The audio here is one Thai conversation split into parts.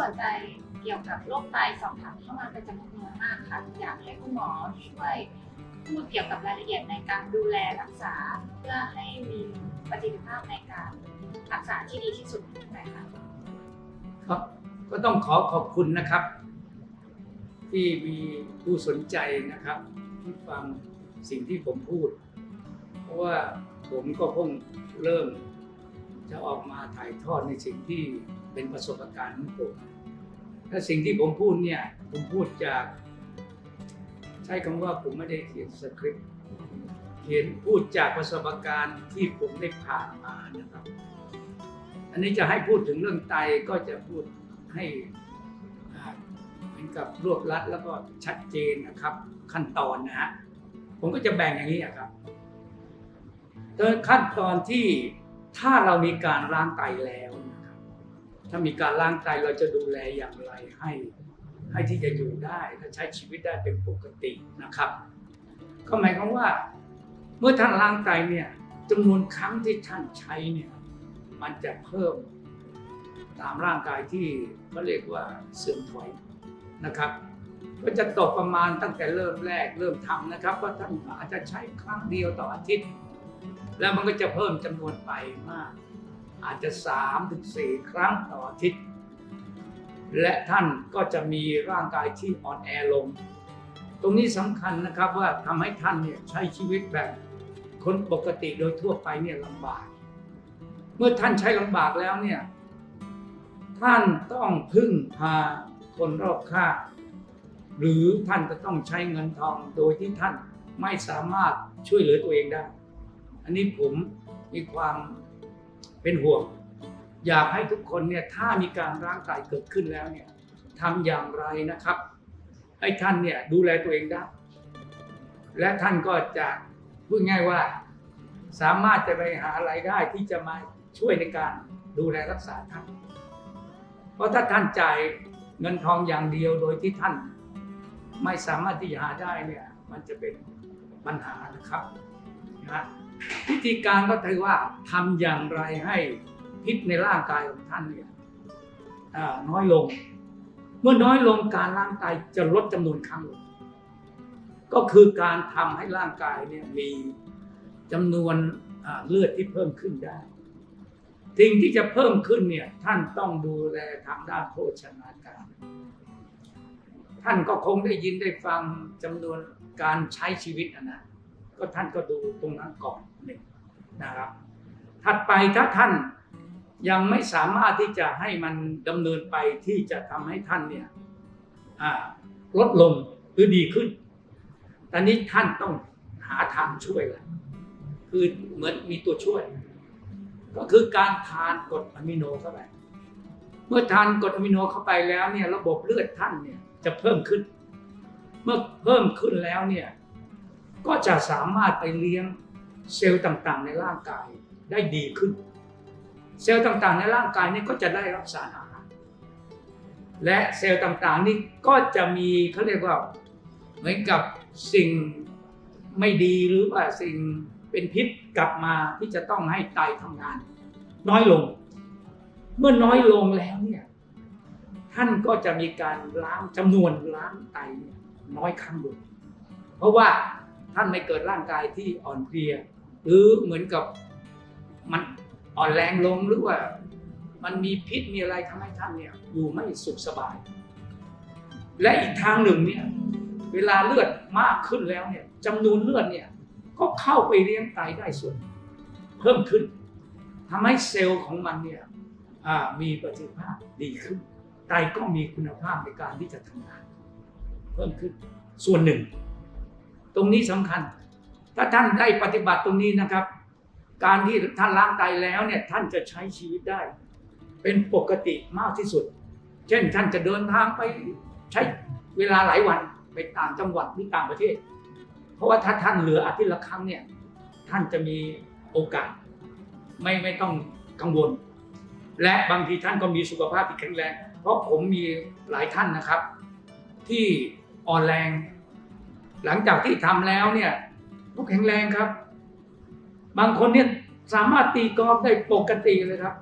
สนใจเกี่ยวกับโรคไตสอบถามเข้ามาเป็นจำนวนมากค่ะ อยากให้คุณหมอช่วยพูดเกี่ยวกับรายละเอียดในการดูแลรักษาเพื่อให้มีประสิทธิภาพในการรักษาที่ดีที่สุดหน่อยค่ะครับก็ต้องขอขอบคุณนะครับ ที่มีผู้สนใจนะครับที่ฟังสิ่งที่ผมพูด เพราะว่าผมก็เพิ่งเริ่มจะออกมาถ่ายทอดในสิ่งที่ เป็นประสบการณ์ของผมและสิ่งที่ผมพูดเนี่ย ผมพูดจาก ใช้คำว่าผมไม่ได้เขียนสคริปต์เขียนพูดจากประสบการณ์ที่ผมได้ผ่านมานะครับ อันนี้จะให้พูดถึงเรื่องไตก็จะพูดให้เหมือนกับรวบรัดแล้วก็ชัดเจนนะครับ ขั้นตอนนะฮะผมก็จะแบ่งอย่างนี้อะครับโดยขั้นตอนที่ถ้าเรามีการล้างไตแล้ว ถ้ามีการล้างไตเราจะดูแลอย่างไรให้ให้ที่จะอยู่ได้และใช้ชีวิตได้เป็นปกตินะครับ ก็หมายความว่า เมื่อท่านล้างไตเนี่ยจำนวนครั้งที่ท่านใช้เนี่ยมันจะเพิ่มตามร่างกายที่เขาเรียกว่าเสื่อมถอยนะครับ ก็จะตกประมาณตั้งแต่เริ่มแรกเริ่มทำนะครับก็ท่านอาจจะใช้ครั้งเดียวต่ออาทิตย์ แล้วมันก็จะเพิ่มจำนวนไปมาก อาจจะ3ถึง4ครั้งต่ออาทิตย์ และท่านก็จะมีร่างกายที่อ่อนแอลง ตรงนี้สำคัญนะครับว่าทำให้ท่านเนี่ยใช้ชีวิตแบบคนปกติโดยทั่วไปเนี่ยลำบาก เมื่อท่านใช้ลำบากแล้วเนี่ยท่านต้องพึ่งพาคนรอบข้างหรือท่านจะต้องใช้เงินทองโดยที่ท่านไม่สามารถช่วยเหลือตัวเองได้ อันนี้ผมมีความ เป็นห่วง อยากให้ทุกคนเนี่ยถ้ามีการร่างกายเกิดขึ้นแล้วเนี่ยทำอย่างไรนะครับให้ท่านเนี่ยดูแลตัวเองได้ และท่านก็จะพูดง่ายว่า สามารถจะไปหารายได้ที่จะมาช่วยในการดูแลรักษาท่าน เพราะถ้าท่านจ่ายเงินทองอย่างเดียวโดยที่ท่าน ไม่สามารถที่จะหาได้เนี่ยมันจะเป็นปัญหานะครับนะ วิธีการก็คือว่าทำอย่างไรให้พิษในร่างกายของท่านเนี่ยน้อยลง เมื่อน้อยลงการร่างกายจะลดจำนวนครั้งลง ก็คือการทำให้ร่างกายเนี่ยมีจำนวนเลือดที่เพิ่มขึ้นได้สิ่งที่จะเพิ่มขึ้นเนี่ยท่านต้องดูแลทางด้านโภชนาการ ท่านก็คงได้ยินได้ฟังจำนวนการใช้ชีวิตนะนะ ก็ท่านก็ดูตรงนั้นก่อนหนึ่งนะครับ ถัดไปถ้าท่านยังไม่สามารถที่จะให้มันดำเนินไปที่จะทำให้ท่านเนี่ยลดลงหรือดีขึ้น ตอนนี้ท่านต้องหาทางช่วยแล้วคือเหมือนมีตัวช่วย ก็คือการทานกรดอะมิโนเข้าไป เมื่อทานกรดอะมิโนเข้าไปแล้วเนี่ยระบบเลือดท่านเนี่ยจะเพิ่มขึ้น เมื่อเพิ่มขึ้นแล้วเนี่ย ก็จะสามารถไปเลี้ยงเซลล์ต่างๆ ในร่างกายได้ดีขึ้น เซลล์ต่างๆ ในร่างกายนี่ก็จะได้รับสารอาหาร และเซลล์ต่างๆนี่ก็จะมีเขาเรียกว่าเหมือนกับสิ่งไม่ดีหรือว่าสิ่งเป็นพิษกลับมาที่จะต้องให้ไตทำงาน น้อยลง เมื่อน้อยลงแล้วเนี่ยท่านก็จะมีการล้างจำนวนล้างไตน้อยครั้งลงเพราะว่า ท่านไม่เกิดร่างกายที่อ่อนเพลีย หรือเหมือนกับมันอ่อนแรงลงหรือว่ามันมีพิษมีอะไรทำให้ท่านเนี่ยอยู่ไม่สุขสบาย และอีกทางหนึ่งเนี่ยเวลาเลือดมากขึ้นแล้วเนี่ยจำนวนเลือดเนี่ยก็เข้าไปเลี้ยงไตได้ส่วน เพิ่มขึ้นทำให้เซลล์ของมันเนี่ยมีประสิทธิภาพดีขึ้นไตก็มีคุณภาพในการที่จะทำงาน เพิ่มขึ้นส่วนหนึ่ง ตรงนี้สำคัญ ถ้าท่านได้ปฏิบัติตรงนี้นะครับ การที่ท่านล้างไตแล้วเนี่ยท่านจะใช้ชีวิตได้ เป็นปกติมากที่สุด เช่นท่านจะเดินทางไปใช้เวลาหลายวันไปต่างจังหวัดหรือต่างประเทศ เพราะว่าถ้าท่านเหลืออาทิตย์ละครั้งเนี่ยท่านจะมีโอกาส ไม่ไม่ต้องกังวล และบางทีท่านก็มีสุขภาพที่แข็งแรง เพราะผมมีหลายท่านนะครับ ที่อ่อนแรง หลังจากที่ทำแล้วเนี่ยก็แข็งแรงครับ บางคนเนี่ยสามารถตีกอล์ฟได้ปกติเลยครับ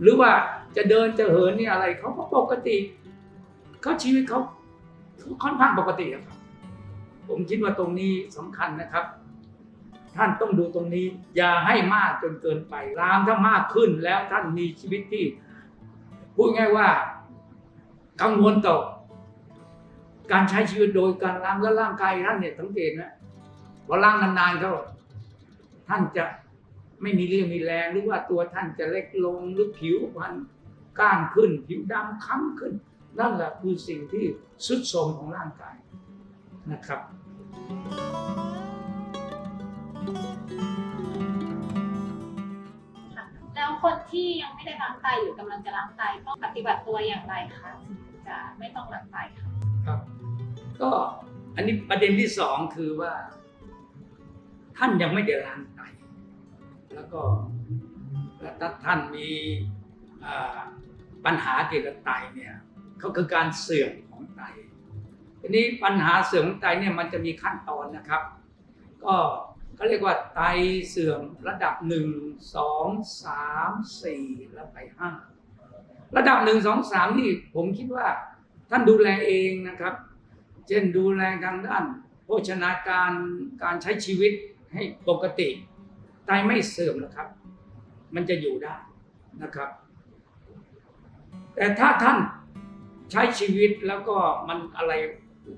หรือว่าจะเดินจะเหินเนี่ยอะไรเขาก็ปกติเขาชีวิตเขาค่อนข้างปกติครับ ผมคิดว่าตรงนี้สำคัญนะครับ ท่านต้องดูตรงนี้ อย่าให้มากจนเกินไปรามถ้ามากขึ้นแล้วท่านมีชีวิตที่พูดง่ายว่ากังวลต่อ การใช้ชีวิตโดยการล้างและร่างกายท่านเนี่ยสังเกตนะพอล้างนานๆเขาท่านจะไม่มีเรี่ยวมีแรงหรือว่าตัวท่านจะเล็กลงหรือผิวพรรณก้านขึ้น ผิวดำค้ำขึ้น นั่นแหละคือสิ่งที่สุดโทรมของร่างกายนะครับแล้วคนที่ยังไม่ได้ล้างไตหรือกำลังจะล้างไตต้องปฏิบัติตัวอย่างไรคะถึงจะไม่ต้องล้างไตคะ ก็อันนี้ประเด็นที่สองคือว่า ท่านยังไม่ได้ล้างไตแล้วก็แล้วถ้าท่านมีปัญหาเกี่ยวกับไตเนี่ยก็คือการเสื่อมของไตทีนี้ปัญหาเสื่อมของไตเนี่ยมันจะมีขั้นตอนนะครับ ก็เขาเรียกว่าไตเสื่อมระดับหนึ่งสองสามสี่แล้วไปห้าระดับหนึ่งสองสามนี่ผมคิดว่าท่านดูแลเองนะครับ เช่นดูแลทางด้านโภชนาการการใช้ชีวิตให้ปกติไตไม่เสื่อมนะครับ มันจะอยู่ได้นะครับ แต่ถ้าท่านใช้ชีวิตแล้วก็มันอะไร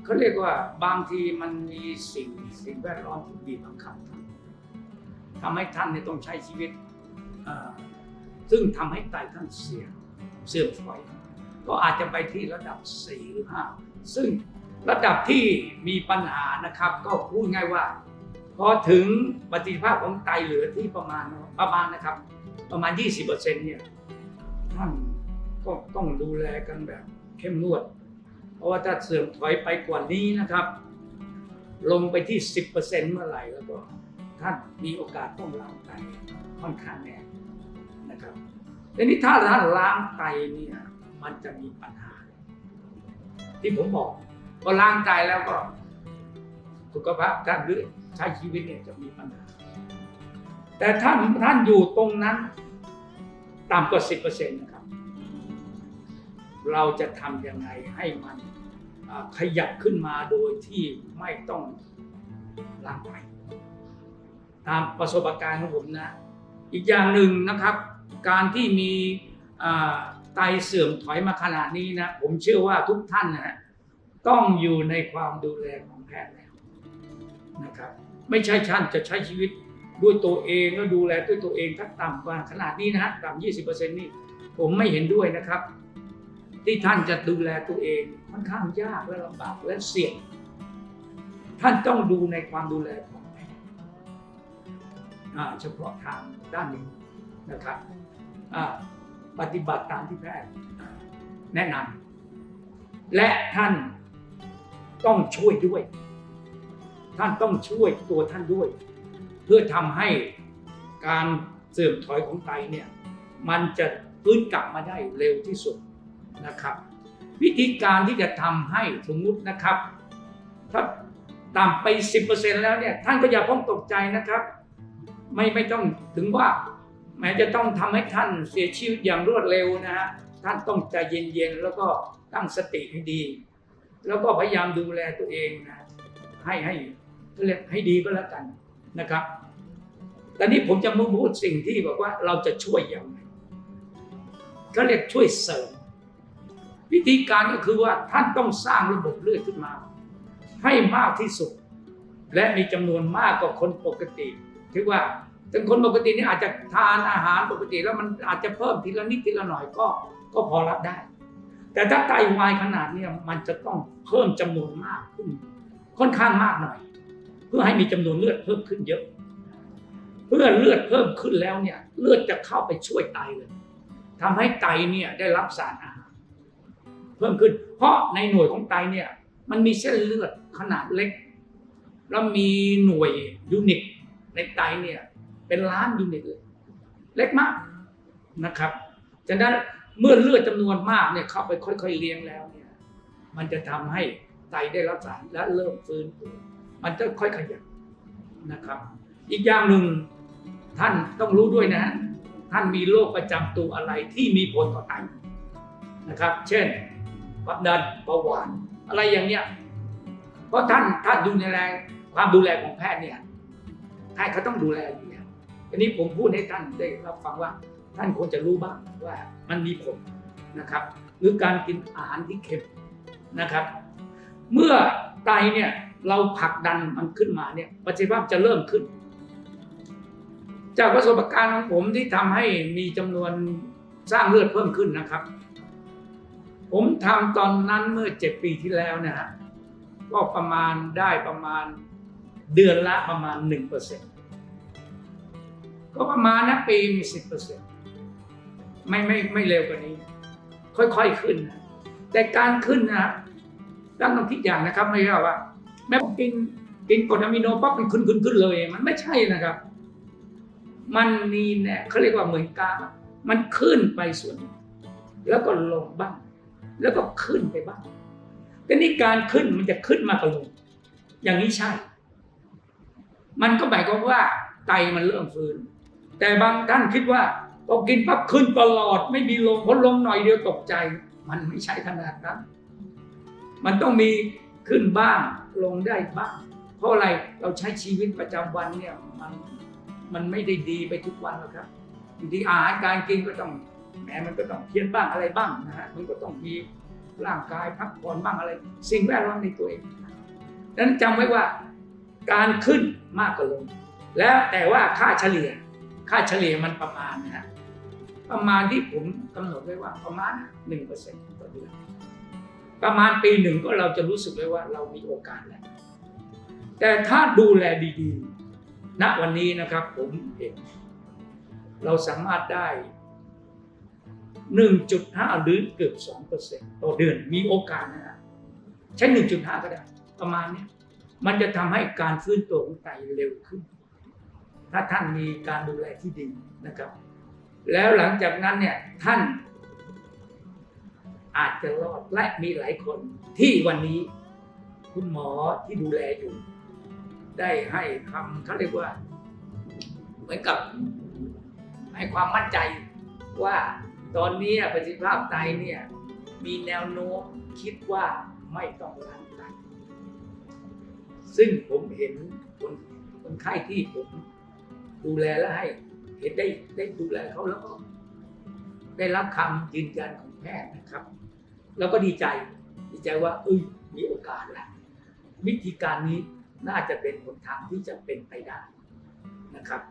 เขาเรียกว่าบางทีมันมีสิ่งสิ่งแวดล้อมที่บีบบังคับท่านทำให้ท่านเนี่ยต้องใช้ชีวิต ซึ่งทำให้ไตท่านเสียเสื่อมถอย ก็อาจจะไปที่ระดับ4หรือ5ซึ่ง ระดับที่มีปัญหานะครับ ก็พูดง่ายว่า พอถึงประสิทธิภาพของไตเหลือที่ประมาณประมาณนะครับ ประมาณ 20%เนี่ยท่านก็ต้องดูแลกันแบบเข้มงวด เพราะว่าถ้าเสื่อมถอยไปกว่านี้นะครับ ลงไปที่ 10%เมื่อไหร่แล้วก็ท่านมีโอกาสต้องล้างไตค่อนข้างแน่นะครับทีนี้ถ้าท่านล้างไตเนี่ยมันจะมีปัญหา ที่ผมบอก พอล้างไตแล้วก็ สุขภาพการหรือใช้ชีวิตเนี่ยจะมีปัญหา แต่ถ้าท่านอยู่ตรงนั้นต่ำกว่า10%นต์นะครับ เราจะทำยังไงให้มันขยับขึ้นมาโดยที่ไม่ต้องล้างไตตามประสบการณ์ของผมนะ อีกอย่างหนึ่งนะครับ การที่มีไตเสื่อมถอยมาขนาดนี้นะ ผมเชื่อว่าทุกท่านนะฮะ ต้องอยู่ในความดูแลของแพทย์แล้วนะครับ ไม่ใช่ท่านจะใช้ชีวิตด้วยตัวเองแล้วดูแลด้วยตัวเองถ้าต่ำกว่าขนาดนี้นะฮะต่ำยี่สิบเปอร์เซ็นต์นี่ผมไม่เห็นด้วยนะครับ ที่ท่านจะดูแลตัวเองค่อนข้างยากและลำบากและเสี่ยง ท่านต้องดูในความดูแลของแพทย์เฉพาะทางด้านนี้นะครับปฏิบัติตามที่แพทย์แนะนำและท่าน ต้องช่วยด้วย ท่านต้องช่วยตัวท่านด้วย เพื่อทำให้การเสื่อมถอยของไตเนี่ยมันจะฟื้นกลับมาได้เร็วที่สุดนะครับ วิธีการที่จะทำให้สมมุตินะครับ ถ้าต่ำไป 10%แล้วเนี่ยท่านก็อย่าพ้องตกใจนะครับ ไม่ไม่ต้องถึงว่า แม้จะต้องทำให้ท่านเสียชีวิตอย่างรวดเร็วนะฮะท่านต้องใจเย็นๆแล้วก็ตั้งสติให้ดี แล้วก็พยายามดูแลตัวเองนะให้ให้เรียกให้ดีก็แล้วกันนะครับต่นี้ผมจะมาพูดสิ่งที่บอกว่าเราจะช่วยอย่างไรเขาเรียกช่วยเสริม วิธีการก็คือว่าท่านต้องสร้างระบบเลือดขึ้นมา ให้มากที่สุด และมีจำนวนมากกว่าคนปกติถือว่าถึงคนปกตินี่อาจจะทานอาหารปกติ แล้วมันอาจจะเพิ่มทีละนิดทีละหน่อยก็ก็พอรับได้ แต่ถ้าไตวายขนาดนี้มันจะต้องเพิ่มจำนวนมากขึ้น ค่อนข้างมากหน่อย เพื่อให้มีจำนวนเลือดเพิ่มขึ้นเยอะ เพื่อเลือดเพิ่มขึ้นแล้วเนี่ย เลือดจะเข้าไปช่วยไตเลยทำให้ไตเนี่ยได้รับสารอาหารเพิ่มขึ้น เพราะในหน่วยของไตเนี่ย มันมีเส้นเลือดขนาดเล็ก แล้วมีหน่วยยูนิตในไตเนี่ย เป็นล้านยูนิตเลยเล็กมากนะครับฉะนั้น เมื่อเลือดจำนวนมากเนี่ยเข้าไปค่อยๆเลี้ยงแล้วเนี่ย มันจะทำให้ไตได้รับสารและเริ่มฟื้นตัวมันจะค่อยขยับนะครับ อีกอย่างหนึ่งท่านต้องรู้ด้วยนะท่านมีโรคประจำตัวอะไรที่มีผลต่อไตนะครับ เช่นความดันเบาหวานอะไรอย่างเนี้ยเพราะท่านถ้าดูแลความดูแลของแพทย์เนี่ยแพทย์เขาต้องดูแลอยู่แล้วอันนี้ผมพูดให้ท่านได้รับฟังว่า ท่านควรจะรู้บ้างว่ามันมีผลนะครับ หรือการกินอาหารที่เค็มนะครับ เมื่อไตเนี่ยเราผลักดันมันขึ้นมาเนี่ยประสิทธิภาพจะเริ่มขึ้น จากประสบการณ์ของผมที่ทำให้มีจำนวนสร้างเลือดเพิ่มขึ้นนะครับ ผมทำตอนนั้นเมื่อเจ็ดปีที่แล้วนะฮะก็ประมาณได้ประมาณเดือนละประมาณหนึ่งเปอร์เซ็นก็ประมาณนะปีมีสิบเปอร์เซ็นต์ ไม่ไม่ไม่เร็วกว่านี้ ค่อยๆขึ้น แต่การขึ้นนะต้องต้องคิดอย่างนะครับ ไม่ใช่ว่า แม้ผมกินกินกรดอะมิโนปั๊บมันขึ้นขึ้นขึ้นเลย มันไม่ใช่นะครับ มันมีเนี่ยเขาเรียกว่าเหมือนกามันขึ้นไปส่วน แล้วก็ลงบ้าง แล้วก็ขึ้นไปบ้างแต่นี่การขึ้นมันจะขึ้นมากกว่าลง อย่างนี้ใช่ มันก็หมายความว่าไตมันเริ่มฟื้น แต่บางท่านคิดว่า พอกินปั๊บขึ้นตลอด ไม่มีลงพอลงหน่อยเดียวตกใจ มันไม่ใช่ขนาดนั้น มันต้องมีขึ้นบ้าง ลงได้บ้าง เพราะอะไรเราใช้ชีวิตประจำวันเนี่ยมันมันไม่ได้ดีไปทุกวันหรอกครับบางทีอาหารการกินก็ต้องแหมมันก็ต้องเพี้ยนบ้างอะไรบ้างนะฮะมันก็ต้องมีร่างกายพักผ่อนบ้างอะไร สิ่งแวดล้อมในตัวเองดังนั้นจำไว้ว่าการขึ้นมากกว่าลง แล้วแต่ว่าค่าเฉลี่ย ค่าเฉลี่ยมันประมาณนะฮะ ประมาณที่ผมกำหนดไว้ว่าประมาณหนึ่งเปอร์เซ็นต์ต่อเดือนประมาณปีหนึ่งก็เราจะรู้สึกเลยว่าเรามีโอกาสแล้วแต่ถ้าดูแลดีๆณวันนี้นะครับผมเห็นเราสามารถได้ 1.5 หรือเกือบ 2%ต่อเดือนมีโอกาสนะฮะใช้ 1.5 ก็ได้ ประมาณนี้มันจะทำให้การฟื้นตัวของไตเร็วขึ้น ถ้าท่านมีการดูแลที่ดีนะครับ แล้วหลังจากนั้นเนี่ยท่านอาจจะรอดและมีหลายคนที่วันนี้ คุณหมอที่ดูแลอยู่ ได้ให้คำเขาเรียกว่า เหมือนกับ ให้ความมั่นใจว่าตอนนี้ประสิทธิภาพไตเนี่ย มีแนวโน้มคิดว่าไม่ต้องล้างไตซึ่งผมเห็นคนคนไข้ที่ผมดูแลและให้ เห็นได้ได้ดูแลเขาแล้วก็ได้รับคำยืนยันของแพทย์นะครับ แล้วก็ดีใจดีใจว่าเอ้ยมีโอกาสแล้ววิธีการนี้น่าจะเป็นหนทางที่จะเป็นไปได้นะครับ